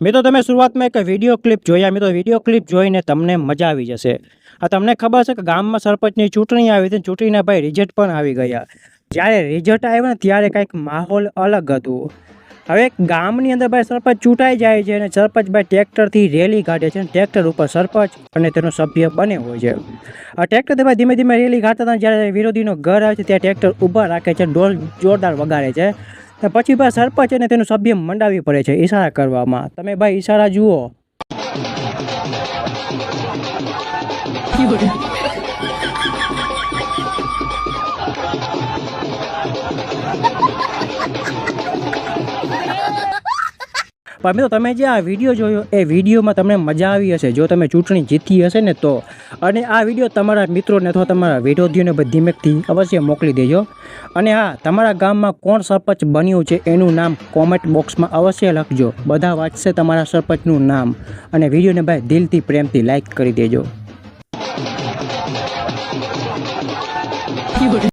મેં તો તમે શરૂઆતમાં એક વીડિયો ક્લિપ જોયા. મેં તો વીડિયો ક્લિપ જોઈને તમને મજા આવી જશે. આ તમને ખબર છે કે ગામમાં સરપંચની ચૂંટણી આવી હતી ચૂંટણીના ભાઈ રિઝલ્ટ પણ આવી ગયા. જ્યારે રિઝલ્ટ આવ્યું ને ત્યારે કંઈક માહોલ અલગ હતું. હવે ગામની અંદર ભાઈ સરપંચ ચૂંટાઈ જાય છે અને સરપંચ ભાઈ ટ્રેક્ટરથી રેલી કાઢે છે અને ટ્રેક્ટર ઉપર સરપંચ અને તેનો સભ્ય બને હોય છે. આ ટ્રેક્ટરથી ભાઈ ધીમે ધીમે રેલી કાઢતા હતા જ્યારે વિરોધીનો ઘર આવે છે, ત્યાં ટ્રેક્ટર ઊભા રાખે છે ડોલ જોરદાર વગાડે છે. અને પછી ભાઈ સરપંચ અને તેનું સભ્ય મંડાવી પડે છે, ઈશારા કરવામાં. તમે ભાઈ ઈશારા જુઓ. મિત્રો, તમે જે આ વીડિયો જોયો, એ વિડીયોમાં તમને મજા આવી હશે. જો તમે ચૂંટણી જીતી હશે ને તો. અને આ વીડિયો તમારા મિત્રોને અથવા તમારા વિરોધીઓને ધીમેકથી અવશ્ય મોકલી દેજો. અને હા, તમારા ગામમાં કોણ સરપંચ બન્યું છે એનું નામ કોમેન્ટ બોક્સમાં અવશ્ય લખજો. બધા વાંચશે તમારા સરપંચનું નામ. અને વિડીયોને ભાઈ દિલથી પ્રેમથી લાઇક કરી દેજો.